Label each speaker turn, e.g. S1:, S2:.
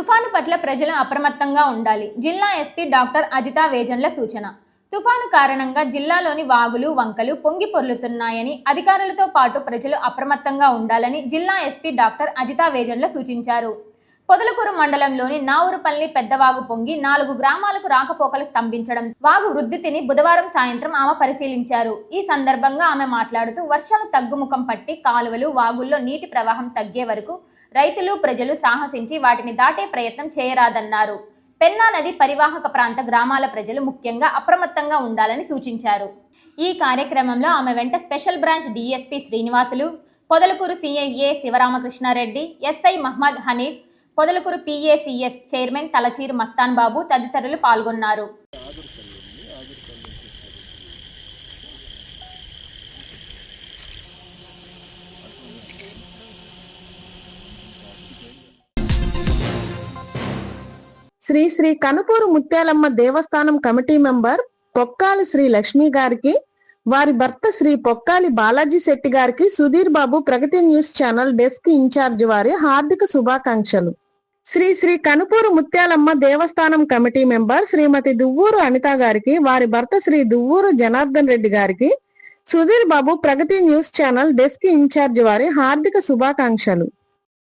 S1: తుఫాను పట్ల ప్రజలు అప్రమత్తంగా ఉండాలి. జిల్లా ఎస్పీ డాక్టర్ అజితా వేజన్ల సూచన. తుఫాను కారణంగా జిల్లాలోని వాగులు వంకలు పొంగి పొర్లుతున్నాయని అధికారులతో పాటు ప్రజలు అప్రమత్తంగా ఉండాలని జిల్లా ఎస్పీ డాక్టర్ అజితా వేజన్ల సూచించారు. పొదలకూరు మండలంలోని నావురుపల్లి పెద్దవాగు పొంగి నాలుగు గ్రామాలకు రాకపోకలు స్తంభించడం వాగు వృద్ధితిని బుధవారం సాయంత్రం ఆమె పరిశీలించారు. ఈ సందర్భంగా ఆమె మాట్లాడుతూ వర్షాలు తగ్గుముఖం పట్టి కాలువలు వాగుల్లో నీటి ప్రవాహం తగ్గే వరకు రైతులు ప్రజలు సాహసించి వాటిని దాటే ప్రయత్నం చేయరాదన్నారు. పెన్నా నది పరివాహక ప్రాంత గ్రామాల ప్రజలు ముఖ్యంగా అప్రమత్తంగా ఉండాలని సూచించారు. ఈ కార్యక్రమంలో ఆమె వెంట special branch DSP Srinivasulu Podalakuru CIA Sivaramakrishnareddy SI Mohammed Hanif Podalakuru PACS chairman Talachiru Mastan Babu తదితరులు పాల్గొన్నారు.
S2: శ్రీ శ్రీ కనుపూరు ముత్యాలమ్మ దేవస్థానం కమిటీ మెంబర్ పొక్కాలి శ్రీ లక్ష్మి గారికి వారి భర్త శ్రీ పొక్కాలి బాలాజీ శెట్టి గారికి Sudheer Babu Pragathi news channel desk in charge వారి హార్దిక శుభాకాంక్షలు. శ్రీ శ్రీ కనుపూరు ముత్యాలమ్మ దేవస్థానం కమిటీ మెంబర్ శ్రీమతి దువ్వూరు అనిత గారికి వారి భర్త శ్రీ దువ్వూరు జనార్దన్ రెడ్డి గారికి Sudheer Babu Pragathi news channel desk in charge వారి హార్దిక శుభాకాంక్షలు.